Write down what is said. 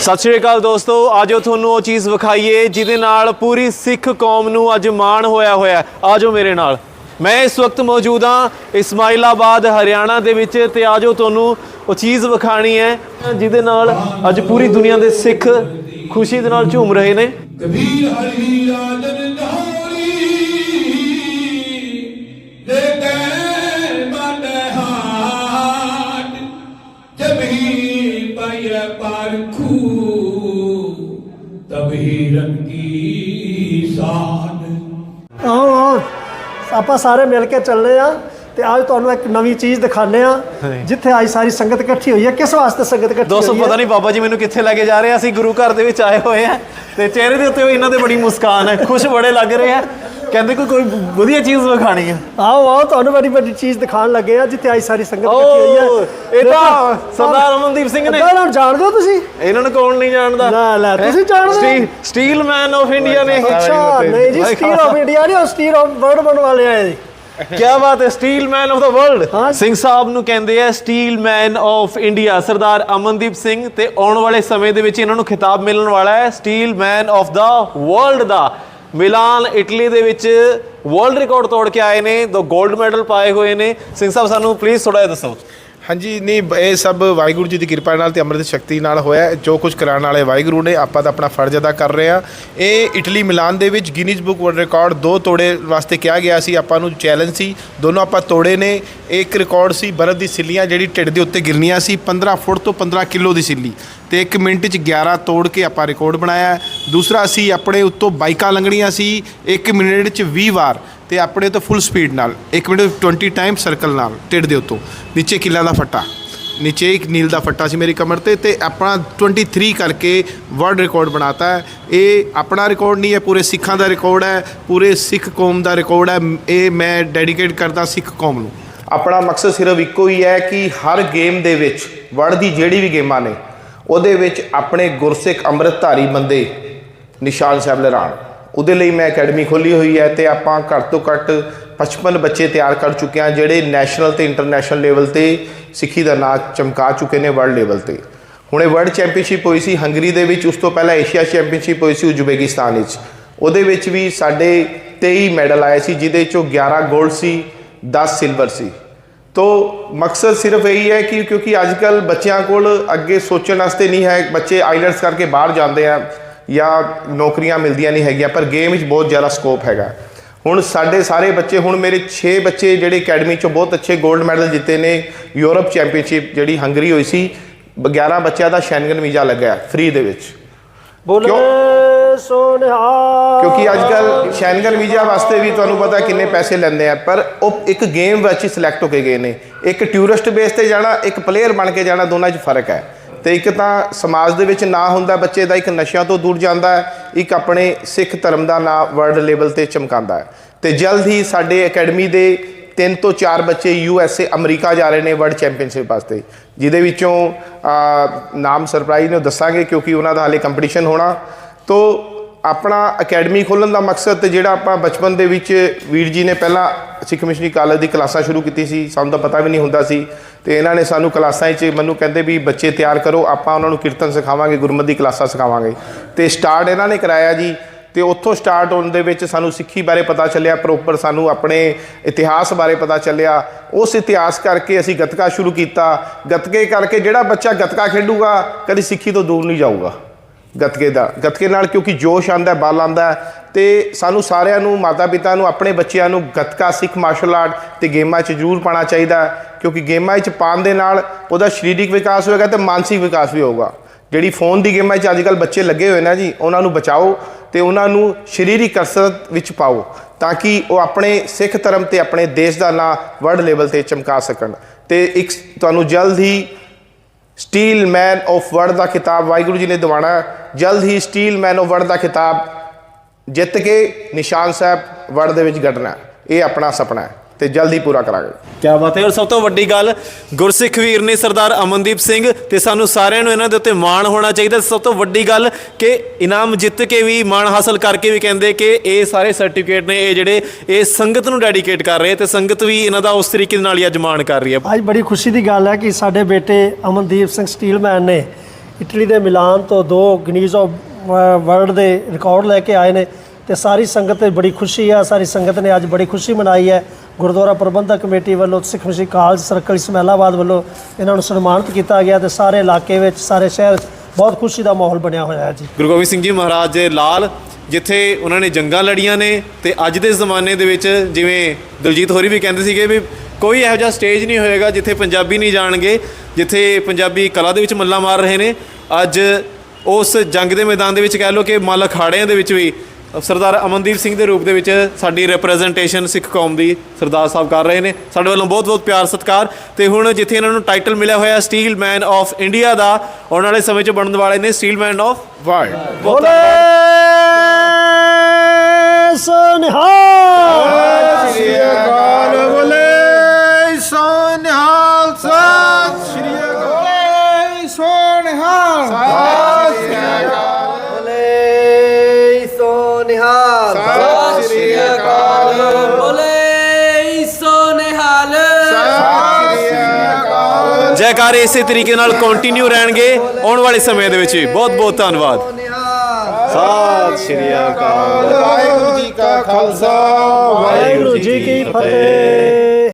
ਸਤਿ ਸ਼੍ਰੀ ਅਕਾਲ ਦੋਸਤੋ ਆਜੋ ਤੁਹਾਨੂੰ ਉਹ ਚੀਜ਼ ਵਿਖਾਈਏ ਜਿਹਦੇ ਨਾਲ ਪੂਰੀ ਸਿੱਖ ਕੌਮ ਨੂੰ ਅੱਜ ਮਾਣ ਹੋਇਆ ਹੋਇਆ ਆਜੋ ਮੇਰੇ ਨਾਲ। ਮੈਂ ਇਸ ਵਕਤ ਮੌਜੂਦ ਹਾਂ ਇਸਮਾਇਲਾਬਾਦ, ਹਰਿਆਣਾ ਦੇ ਵਿੱਚ ਤੇ ਆਜੋ ਤੁਹਾਨੂੰ ਉਹ ਚੀਜ਼ ਵਿਖਾਣੀ ਹੈ, ਜਿਹਦੇ ਨਾਲ ਅੱਜ ਪੂਰੀ ਦੁਨੀਆ ਦੇ ਸਿੱਖ ਖੁਸ਼ੀ ਦੇ ਨਾਲ ਝੂਮ ਰਹੇ ਨੇ। ਕਬੀਰ ਅਲੀ ਆਦਨ ਢੋਲੀ ਦੇ ਕੈ ਮਨ ਹਾਟ ਜਬਹੀ ਪਈ ਪਾਰ ਆਪਾਂ ਸਾਰੇ ਮਿਲ ਕੇ ਚੱਲੇ ਆ ਤੇ ਅੱਜ ਤੁਹਾਨੂੰ ਇੱਕ ਨਵੀਂ ਚੀਜ਼ ਦਿਖਾਣੇ ਆ। ਜਿੱਥੇ ਅੱਜ ਸਾਰੀ ਸੰਗਤ ਇਕੱਠੀ ਹੋਈ ਹੈ ਕਿਸ ਵਾਸਤੇ ਸੰਗਤ ਇਕੱਠੀ ਹੋਈ ਹੈ ਦੋਸਤੋ ਪਤਾ ਨਹੀਂ ਬਾਬਾ ਜੀ ਮੈਨੂੰ ਕਿੱਥੇ ਲੈ ਕੇ ਜਾ ਰਹੇ ਆ। ਅਸੀਂ ਗੁਰੂ ਘਰ ਦੇ ਵਿੱਚ ਆਏ ਹੋਏ ਆ ਤੇ ਚਿਹਰੇ ਦੇ ਉੱਤੇ ਇਹਨਾਂ ਦੇ ਬੜੀ ਮੁਸਕਾਨ ਹੈ। ਖੁਸ਼ ਬੜੇ ਲੱਗ ਰਹੇ ਆ। ਕਹਿੰਦੇ ਕੋਈ ਕੋਈ ਵਧੀਆ ਚੀਜ਼ ਵਿਖਾਣੀ ਹੈ ਆਓ ਆਓ ਤੁਹਾਨੂੰ ਬੜੀ ਵੱਡੀ ਚੀਜ਼ ਦਿਖਾਣ ਲੱਗੇ ਆ ਜਿੱਥੇ ਅੱਜ ਸਾਰੀ ਸੰਗਤ ਇਕੱਠੀ ਹੋਈ ਹੈ ਇਹ ਤਾਂ ਸਰਦਾਰ ਅਮਨਦੀਪ ਸਿੰਘ ਨੇ ਇਹਨਾਂ ਨੂੰ ਜਾਣਦੇ ਹੋ ਤੁਸੀਂ? ਇਹਨਾਂ ਨੂੰ ਕੌਣ ਨਹੀਂ ਜਾਣਦਾ? ਲੈ, ਲੈ, ਤੁਸੀਂ ਜਾਣਦੇ ਹੋ? ਸਟੀਲ ਮੈਨ ਆਫ ਇੰਡੀਆ ਨੇ। ਅੱਛਾ ਨਹੀਂ ਜੀ ਸਟੀਲ ਆਫ ਇੰਡੀਆ ਨਹੀਂ ਉਹ ਸਟੀਲ ਆਫ ਵਰਲਡ ਬਣ ਵਾਲੇ ਆਏ ਜੀ ਕੀ ਬਾਤ ਹੈ steel man of the world. Singh Sahib ਨੂੰ ਕਹਿੰਦੇ ਆ steel man of India Sardar Amandeep Singh ਤੇ ਆਉਣ ਵਾਲੇ ਸਮੇਂ ਦੇ ਵਿੱਚ ਇਹਨਾਂ ਨੂੰ ਖਿਤਾਬ ਮਿਲਣ ਵਾਲਾ ਹੈ। Steel man of the world the Milan Italy ਦੇ ਵਿੱਚ ਵਰਲਡ ਰਿਕਾਰਡ ਤੋੜ ਕੇ ਆਏ ਨੇ, ਦੋ 골ਡ ਮੈਡਲ ਪਾਏ ਹੋਏ ਨੇ। ਸਿੰਘ ਸਾਹਿਬ, ਸਾਨੂੰ ਪਲੀਜ਼ ਥੋੜਾ ਜਿਹਾ ਦੱਸੋ। ਹਾਂਜੀ, ਨਹੀਂ ਇਹ ਸਭ ਵਾਹਿਗੁਰੂ ਜੀ ਦੀ ਕਿਰਪਾ ਨਾਲ ਤੇ ਅੰਮ੍ਰਿਤ ਸ਼ਕਤੀ ਨਾਲ ਹੋਇਆ ਜੋ ਕੁਝ ਕਰਾਉਣ ਵਾਲੇ ਵਾਹਿਗੁਰੂ ਨੇ, ਆਪਾਂ ਤਾਂ ਆਪਣਾ ਫਰਜ਼ ਅਦਾ ਕਰ ਰਹੇ ਹਾਂ। ਇਹ ਇਟਲੀ ਮਿਲਾਨ ਦੇ ਵਿੱਚ ਗਿਨੀਜ਼ ਬੁੱਕ ਵਰਲਡ ਰਿਕਾਰਡ ਦੋ ਤੋੜੇ ਵਾਸਤੇ ਕਿਹਾ ਗਿਆ ਸੀ। ਆਪਾਂ ਨੂੰ ਚੈਲੰਜ ਸੀ। ਦੋਨੋਂ ਆਪਾਂ ਤੋੜੇ ਨੇ। ਇੱਕ ਰਿਕਾਰਡ ਸੀ ਬਰਫ਼ ਦੀ ਸਿੱਲੀਆਂ, ਜਿਹੜੀ ਢਿੱਡ ਦੇ ਉੱਤੇ ਗਿਰਨੀਆਂ ਸੀ। 15 ਫੁੱਟ ਤੋਂ 15 ਕਿਲੋ ਦੀ ਸਿੱਲੀ। ਤੇ 1 ਮਿੰਟ 'ਚ 11 ਤੋੜ ਕੇ ਆਪਾਂ ਰਿਕਾਰਡ ਬਣਾਇਆ ਦੂਸਰਾ ਸੀ, ਆਪਣੇ ਉੱਤੋਂ ਬਾਈਕਾਂ ਲੰਘਣੀਆਂ ਸੀ। 1 ਮਿੰਟ 'ਚ 20 ਵਾਰ। ਤੇ ਆਪਣੇ ਤੋਂ ਫੁੱਲ ਸਪੀਡ ਨਾਲ 1 ਮਿੰਟ 20 ਟਾਈਮ ਸਰਕਲ ਨਾਲ ਢਿੱਡ ਦੇ ਉੱਤੋਂ। ਨੀਚੇ ਕਿੱਲਾ ਦਾ ਫੱਟਾ। ਨੀਚੇ ਇੱਕ ਨੀਲ ਦਾ ਫੱਟਾ ਸੀ ਮੇਰੀ ਕਮਰ ਤੇ ਤੇ ਆਪਣਾ 23 ਕਰਕੇ ਵਰਲਡ ਰਿਕਾਰਡ ਬਣਾਤਾ ਹੈ। ਇਹ ਆਪਣਾ ਰਿਕਾਰਡ ਨਹੀਂ ਹੈ, ਪੂਰੇ ਸਿੱਖਾਂ ਦਾ ਰਿਕਾਰਡ ਹੈ, ਪੂਰੇ ਸਿੱਖ ਕੌਮ ਦਾ ਰਿਕਾਰਡ ਹੈ। ਇਹ ਮੈਂ ਡੈਡੀਕੇਟ ਕਰਦਾ ਸਿੱਖ ਕੌਮ ਨੂੰ। ਆਪਣਾ ਮਕਸਦ ਸਿਰਫ ਇੱਕੋ ਹੀ ਹੈ ਕਿ ਹਰ ਗੇਮ ਦੇ ਵਿੱਚ ਵਰਲਡ ਦੀ ਜਿਹੜੀ ਵੀ ਗੇਮਾਂ ਨੇ, ਉਹਦੇ ਵਿੱਚ ਆਪਣੇ ਗੁਰਸਿੱਖ ਅੰਮ੍ਰਿਤਧਾਰੀ ਬੰਦੇ ਨਿਸ਼ਾਨ ਸਾਹਿਬ ਲਹਿਰਾਣ ਉਹਦੇ ਲਈ ਮੈਂ ਅਕੈਡਮੀ ਖੋਲੀ ਹੋਈ ਹੈ ਤੇ ਆਪਾਂ ਘੱਟ ਤੋਂ ਘੱਟ 55 ਬੱਚੇ ਤਿਆਰ ਕਰ ਚੁੱਕੇ ਹਾਂ ਜਿਹੜੇ ਨੈਸ਼ਨਲ ਤੇ ਇੰਟਰਨੈਸ਼ਨਲ ਲੈਵਲ ਤੇ ਸਿੱਖੀ ਦਾ ਨਾਂ ਚਮਕਾ ਚੁੱਕੇ ਨੇ ਵਰਲਡ ਲੈਵਲ ਤੇ। ਹੁਣੇ ਵਰਲਡ ਚੈਂਪੀਅਨਸ਼ਿਪ ਹੋਈ ਸੀ ਹੰਗਰੀ ਦੇ ਵਿੱਚ, ਉਸ ਤੋਂ ਪਹਿਲਾਂ ਏਸ਼ੀਆ ਚੈਂਪੀਅਨਸ਼ਿਪ ਹੋਈ ਸੀ ਉਜ਼ਬੇਕਿਸਤਾਨ ਵਿੱਚ। ਉਹਦੇ ਵਿੱਚ ਵੀ ਸਾਡੇ 23 ਮੈਡਲ ਆਏ ਸੀ, ਜਿਹਦੇ ਚੋਂ 11 골ਡ ਸੀ 10 ਸਿਲਵਰ ਸੀ। ਤੋ ਮਕਸਦ ਸਿਰਫ ਇਹੀ ਹੈ ਕਿ ਕਿਉਂਕਿ ਅੱਜ ਕੱਲ ਬੱਚਿਆਂ ਕੋਲ ਅੱਗੇ ਸੋਚਣ ਵਾਸਤੇ ਨਹੀਂ ਹੈ, ਬੱਚੇ ਆਈਲੈਟਸ ਕਰਕੇ ਬਾਹਰ ਜਾਂਦੇ ਆ। ਜਾਂ ਨੌਕਰੀਆਂ ਮਿਲਦੀਆਂ ਨਹੀਂ ਹੈਗੀਆਂ ਪਰ ਗੇਮ ਵਿੱਚ ਬਹੁਤ ਜ਼ਿਆਦਾ ਸਕੋਪ ਹੈਗਾ। ਹੁਣ ਸਾਡੇ ਸਾਰੇ ਬੱਚੇ ਹੁਣ ਮੇਰੇ 6 ਬੱਚੇ ਜਿਹੜੇ ਅਕੈਡਮੀ ਚੋਂ ਬਹੁਤ ਅੱਛੇ 골ਡ ਮੈਡਲ ਜਿੱਤੇ ਨੇ ਯੂਰਪ ਚੈਂਪੀਅਨਸ਼ਿਪ ਜਿਹੜੀ ਹੰਗਰੀ ਹੋਈ ਸੀ 11 ਬੱਚਿਆਂ ਦਾ ਸ਼ੈਂਗਨ ਵੀਜ਼ਾ ਲੱਗਿਆ ਫ੍ਰੀ ਦੇ ਵਿੱਚ। ਬੋਲੇ ਸੋਨਿਹਾ ਕਿਉਂਕਿ ਅੱਜ ਕੱਲ ਸ਼ੈਂਗਨ ਵੀਜ਼ਾ ਵਾਸਤੇ ਵੀ ਤੁਹਾਨੂੰ ਪਤਾ ਕਿੰਨੇ ਪੈਸੇ ਲੈਂਦੇ ਆ ਪਰ ਉਹ ਇੱਕ ਗੇਮ ਵਿੱਚ ਹੀ ਸਿਲੈਕਟ ਹੋ ਕੇ ਗਏ ਨੇ। ਇੱਕ ਟੂਰਿਸਟ ਬੇਸ ਤੇ ਜਾਣਾ ਇੱਕ ਪਲੇਅਰ ਬਣ ਕੇ ਜਾਣਾ ਦੋਨਾਂ 'ਚ ਫ਼ਰਕ ਹੈ। ਤੇ ਇੱਕ ਤਾਂ ਸਮਾਜ ਦੇ ਵਿੱਚ ਨਾ ਹੁੰਦਾ ਬੱਚੇ ਦਾ ਇੱਕ ਨਸ਼ਿਆਂ ਤੋਂ ਦੂਰ ਜਾਂਦਾ ਹੈ, ਇੱਕ ਆਪਣੇ ਸਿੱਖ ਧਰਮ ਦਾ ਨਾਂ ਵਰਲਡ ਲੈਵਲ ਤੇ ਚਮਕਾਉਂਦਾ ਹੈ। ਤੇ ਜਲਦ ਹੀ ਸਾਡੇ ਅਕੈਡਮੀ ਦੇ ਤਿੰਨ ਤੋਂ ਚਾਰ ਬੱਚੇ ਯੂ ਐਸ ਏ, ਅਮਰੀਕਾ ਜਾ ਰਹੇ ਨੇ ਵਰਲਡ ਚੈਂਪੀਅਨਸ਼ਿਪ ਵਾਸਤੇ, ਜਿਹਦੇ ਵਿੱਚੋਂ ਨਾਮ ਸਰਪ੍ਰਾਈਜ਼ ਨੂੰ ਦੱਸਾਂਗੇ ਕਿਉਂਕਿ ਉਹਨਾਂ ਦਾ ਹਾਲੇ ਕੰਪੀਟੀਸ਼ਨ ਹੋਣਾ। ਤੋ ਆਪਣਾ ਅਕੈਡਮੀ ਖੋਲਣ ਦਾ ਮਕਸਦ ਤੇ ਜਿਹੜਾ ਆਪਾਂ ਬਚਪਨ ਦੇ ਵਿੱਚ ਵੀਰ ਜੀ ਨੇ ਪਹਿਲਾਂ ਸਿੱਖ ਮਿਸ਼ਨਰੀ ਕਾਲਜ ਦੀ ਕਲਾਸਾਂ ਸ਼ੁਰੂ ਕੀਤੀ ਸੀ, ਸਾਨੂੰ ਤਾਂ ਪਤਾ ਵੀ ਨਹੀਂ ਹੁੰਦਾ ਸੀ ਤੇ ਇਹਨਾਂ ਨੇ ਸਾਨੂੰ ਕਲਾਸਾਂ 'ਚ ਮੈਨੂੰ ਕਹਿੰਦੇ ਵੀ ਬੱਚੇ ਤਿਆਰ ਕਰੋ, ਆਪਾਂ ਉਹਨਾਂ ਨੂੰ ਕੀਰਤਨ ਸਿਖਾਵਾਂਗੇ, ਗੁਰਮਤਿ ਦੀ ਕਲਾਸਾਂ ਸਿਖਾਵਾਂਗੇ। ਤੇ ਸਟਾਰਟ ਇਹਨਾਂ ਨੇ ਕਰਾਇਆ ਜੀ ਤੇ ਉੱਥੋਂ ਸਟਾਰਟ ਹੋਣ ਦੇ ਵਿੱਚ ਸਾਨੂੰ ਸਿੱਖੀ ਬਾਰੇ ਪਤਾ ਚੱਲਿਆ ਪ੍ਰੋਪਰ ਸਾਨੂੰ ਆਪਣੇ ਇਤਿਹਾਸ ਬਾਰੇ ਪਤਾ ਚੱਲਿਆ। ਉਸ ਇਤਿਹਾਸ ਕਰਕੇ ਅਸੀਂ ਗੱਤਕਾ ਸ਼ੁਰੂ ਕੀਤਾ। ਗੱਤਕੇ ਕਰਕੇ ਜਿਹੜਾ ਬੱਚਾ ਗੱਤਕਾ ਖੇਡੂਗਾ, ਕਦੀ ਸਿੱਖੀ ਤੋਂ ਦੂਰ ਨਹੀਂ ਜਾਊਗਾ। ਗੱਤਕੇ ਦਾ, ਗੱਤਕੇ ਨਾਲ ਕਿਉਂਕਿ ਜੋਸ਼ ਆਂਦਾ ਬਲ ਆਂਦਾ ਤੇ ਸਾਨੂੰ ਸਾਰਿਆਂ ਨੂੰ ਮਾਤਾ ਪਿਤਾ ਨੂੰ, ਆਪਣੇ ਬੱਚਿਆਂ ਨੂੰ ਗੱਤਕਾ, ਸਿੱਖ ਮਾਰਸ਼ਲ ਆਰਟ ਤੇ ਗੇਮਾਂ 'ਚ ਜ਼ਰੂਰ ਪਾਣਾ ਚਾਹੀਦਾ ਕਿਉਂਕਿ ਗੇਮਾਂ 'ਚ ਪਾਉਣ ਦੇ ਨਾਲ ਉਹਦਾ ਸਰੀਰਕ ਵਿਕਾਸ ਹੋਏਗਾ ਤੇ ਮਾਨਸਿਕ ਵਿਕਾਸ ਵੀ ਹੋਊਗਾ। ਜਿਹੜੀ ਫੋਨ ਦੀ ਗੇਮਾਂ 'ਚ ਅੱਜਕੱਲ ਬੱਚੇ ਲੱਗੇ ਹੋਏ ਨਾ ਜੀ, ਉਹਨਾਂ ਨੂੰ ਬਚਾਓ ਤੇ ਉਹਨਾਂ ਨੂੰ ਸਰੀਰਕ ਕਸਰਤ ਵਿੱਚ ਪਾਓ, ਤਾਂ ਕਿ ਉਹ ਆਪਣੇ ਸਿੱਖ ਧਰਮ ਤੇ ਆਪਣੇ ਦੇਸ਼ ਦਾ ਨਾਂ ਵਰਲਡ ਲੈਵਲ ਤੇ ਚਮਕਾ ਸਕਣ। ਤੇ ਇੱਕ ਤੁਹਾਨੂੰ ਜਲਦ ਹੀ ਸਟੀਲ ਮੈਨ ਆਫ ਵਰਡ ਦਾ ਖਿਤਾਬ ਵਾਹਿਗੁਰੂ ਜੀ ਨੇ ਦਿਵਾਣਾ ਜਲਦ ਹੀ ਸਟੀਲ ਮੈਨ ਆਫ ਵਰਡ ਦਾ ਖਿਤਾਬ ਜਿੱਤ ਕੇ ਨਿਸ਼ਾਨ ਸਾਹਿਬ ਵਰਡ ਦੇ ਵਿੱਚ ਗੱਡਣਾ ਇਹ ਆਪਣਾ ਸੁਪਨਾ ਹੈ। ਤੇ ਜਲਦ ਪੂਰਾ ਕਰਾਂਗੇ। ਕੀ ਬਾਤ ਹੈ ਔਰ ਸਭ ਤੋਂ ਵੱਡੀ ਗੱਲ ਗੁਰਸਿੱਖ ਵੀਰ ਨੇ ਸਰਦਾਰ ਅਮਨਦੀਪ ਸਿੰਘ ਤੇ ਸਾਨੂੰ ਸਾਰਿਆਂ ਨੂੰ ਇਹਨਾਂ ਦੇ ਉੱਤੇ ਮਾਣ ਹੋਣਾ ਚਾਹੀਦਾ। ਸਭ ਤੋਂ ਵੱਡੀ ਗੱਲ ਕਿ ਇਨਾਮ ਜਿੱਤ ਕੇ ਵੀ ਮਾਣ ਹਾਸਲ ਕਰਕੇ ਵੀ ਕਹਿੰਦੇ ਕਿ ਇਹ ਸਾਰੇ ਸਰਟੀਫਿਕੇਟ ਨੇ ਇਹ ਜਿਹੜੇ ਇਹ ਸੰਗਤ ਨੂੰ ਡੈਡੀਕੇਟ ਕਰ ਰਹੇ ਤੇ ਸੰਗਤ ਵੀ ਇਹਨਾਂ ਦਾ ਉਸ ਤਰੀਕੇ ਦੇ ਨਾਲ ਹੀ ਅੱਜ ਮਾਣ ਕਰ ਰਹੀ ਹੈ। ਅੱਜ ਬੜੀ ਖੁਸ਼ੀ ਦੀ ਗੱਲ ਹੈ ਕਿ ਸਾਡੇ ਬੇਟੇ ਅਮਨਦੀਪ ਸਿੰਘ ਸਟੀਲਮੈਨ ਨੇ ਇਟਲੀ ਦੇ ਮਿਲਾਨ ਤੋਂ ਦੋ ਗਨੀਜ਼ ਆਫ ਵਰਲਡ ਦੇ ਰਿਕਾਰਡ ਲੈ ਕੇ ਆਏ ਨੇ ਤੇ ਸਾਰੀ ਸੰਗਤ ਤੇ ਬੜੀ ਖੁਸ਼ੀ ਆ ਸਾਰੀ ਸੰਗਤ ਨੇ ਅੱਜ ਬੜੀ ਖੁਸ਼ੀ ਮਨਾਈ ਹੈ। ਗੁਰਦੁਆਰਾ ਪ੍ਰਬੰਧਕ ਕਮੇਟੀ ਵੱਲੋਂ ਸਿੱਖ ਮਸੀਹ ਕਾਲਜ ਸਰਕਲ ਇਸਮਾਇਲਾਬਾਦ ਵੱਲੋਂ ਇਹਨਾਂ ਨੂੰ ਸਨਮਾਨਿਤ ਕੀਤਾ ਗਿਆ ਤੇ ਸਾਰੇ ਇਲਾਕੇ ਵਿੱਚ, ਸਾਰੇ ਸ਼ਹਿਰ 'ਚ ਬਹੁਤ ਖੁਸ਼ੀ ਦਾ ਮਾਹੌਲ ਬਣਿਆ ਹੋਇਆ ਹੈ ਜੀ। ਗੁਰੂ ਗੋਬਿੰਦ ਸਿੰਘ ਜੀ ਮਹਾਰਾਜ ਦੇ ਲਾਲ, ਜਿੱਥੇ ਉਹਨਾਂ ਨੇ ਜੰਗਾਂ ਲੜੀਆਂ ਨੇ ਤੇ ਅੱਜ ਦੇ ਜ਼ਮਾਨੇ ਦੇ ਵਿੱਚ ਜਿਵੇਂ ਦਲਜੀਤ ਹੋਰੀ ਵੀ ਕਹਿੰਦੇ ਸੀਗੇ ਵੀ ਕੋਈ ਇਹੋ ਜਿਹਾ ਸਟੇਜ ਨਹੀਂ ਹੋਏਗਾ ਜਿੱਥੇ ਪੰਜਾਬੀ ਨਹੀਂ ਜਾਣਗੇ, ਜਿੱਥੇ ਪੰਜਾਬੀ ਕਲਾ ਦੇ ਵਿੱਚ ਮੱਲਾ ਮਾਰ ਰਹੇ ਨੇ। ਅੱਜ ਉਸ ਜੰਗ ਦੇ ਮੈਦਾਨ ਦੇ ਵਿੱਚ ਕਹਿ ਲਓ ਕਿ ਮੱਲ ਅਖਾੜਿਆਂ ਦੇ ਵਿੱਚ ਵੀ ਸਰਦਾਰ ਅਮਨਦੀਪ ਸਿੰਘ ਦੇ ਰੂਪ ਦੇ ਵਿੱਚ ਸਾਡੀ ਰਿਪਰੈਜ਼ੈਂਟੇਸ਼ਨ ਸਿੱਖ ਕੌਮ ਦੀ ਸਰਦਾਰ ਸਾਹਿਬ ਕਰ ਰਹੇ ਨੇ। ਸਾਡੇ ਵੱਲੋਂ ਬਹੁਤ ਬਹੁਤ ਪਿਆਰ ਸਤਿਕਾਰ ਤੇ ਹੁਣ ਜਿੱਥੇ ਇਹਨਾਂ ਨੂੰ ਟਾਈਟਲ ਮਿਲਿਆ ਹੋਇਆ ਸਟੀਲ ਮੈਨ ਆਫ ਇੰਡੀਆ ਦਾ ਆਉਣ ਵਾਲੇ ਸਮੇਂ 'ਚ ਬਣਨ ਵਾਲੇ ਨੇ ਸਟੀਲ ਮੈਨ ਆਫ ਵਰਲਡ ਬੋਲੇ! ਅਕਾਲ ਇਸੇ ਤਰੀਕੇ ਨਾਲ ਕੰਟੀਨਿਊ ਰਹਿਣਗੇ ਆਉਣ ਵਾਲੇ ਸਮੇਂ ਦੇ ਵਿੱਚ ਵੀ। ਬਹੁਤ ਬਹੁਤ ਧੰਨਵਾਦ। ਸਤਿ ਸ਼੍ਰੀ ਅਕਾਲ। ਵਾਹਿਗੁਰੂ ਜੀ ਕਾ ਖਾਲਸਾ, ਵਾਹਿਗੁਰੂ ਜੀ ਕੀ ਫਤਿਹ।